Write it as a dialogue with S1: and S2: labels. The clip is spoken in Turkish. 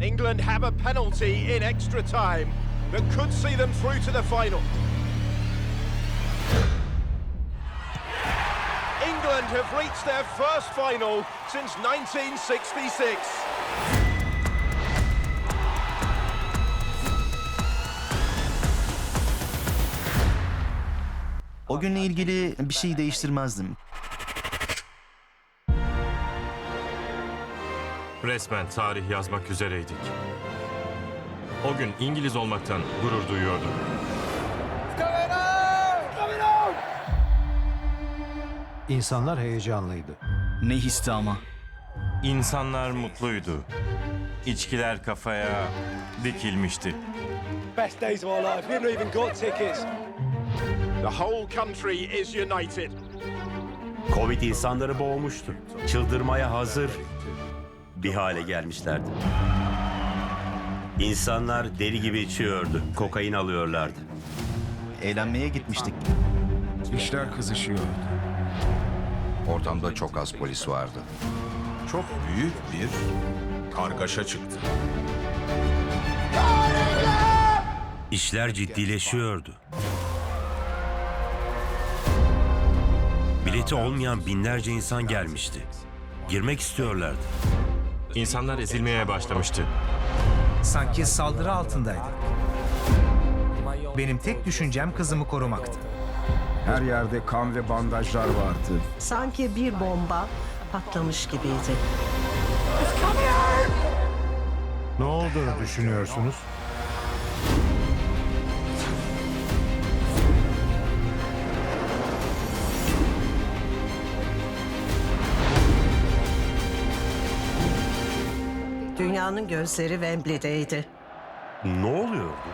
S1: England have a penalty in extra time that could see them through to the final. England have reached their first final since 1966.
S2: O günle ilgili bir şey değiştirmezdim.
S3: Resmen tarih yazmak üzereydik. O gün İngiliz olmaktan gurur duyuyordum.
S4: İnsanlar heyecanlıydı.
S2: Ne histi ama.
S3: İnsanlar mutluydu. İçkiler kafaya dikilmişti.
S5: best days of our life. We haven't even got tickets.
S1: The whole country is united.
S6: Covid insanları boğmuştu. Çıldırmaya hazır bir hale gelmişlerdi. İnsanlar deli gibi içiyordu. Kokain alıyorlardı.
S2: Eğlenmeye gitmiştik.
S7: İşler kızışıyordu. Ortamda çok az polis vardı. Çok büyük bir kargaşa çıktı.
S6: İşler ciddileşiyordu. Bileti olmayan binlerce insan gelmişti. Girmek istiyorlardı.
S3: İnsanlar ezilmeye başlamıştı.
S8: Sanki saldırı altındaydık. Benim tek düşüncem kızımı korumaktı.
S7: Her yerde kan ve bandajlar vardı.
S9: Sanki bir bomba patlamış gibiydi.
S4: Ne olduğunu düşünüyorsunuz?
S9: Dünyanın gözleri Wembley'deydi.
S6: Ne oluyordu?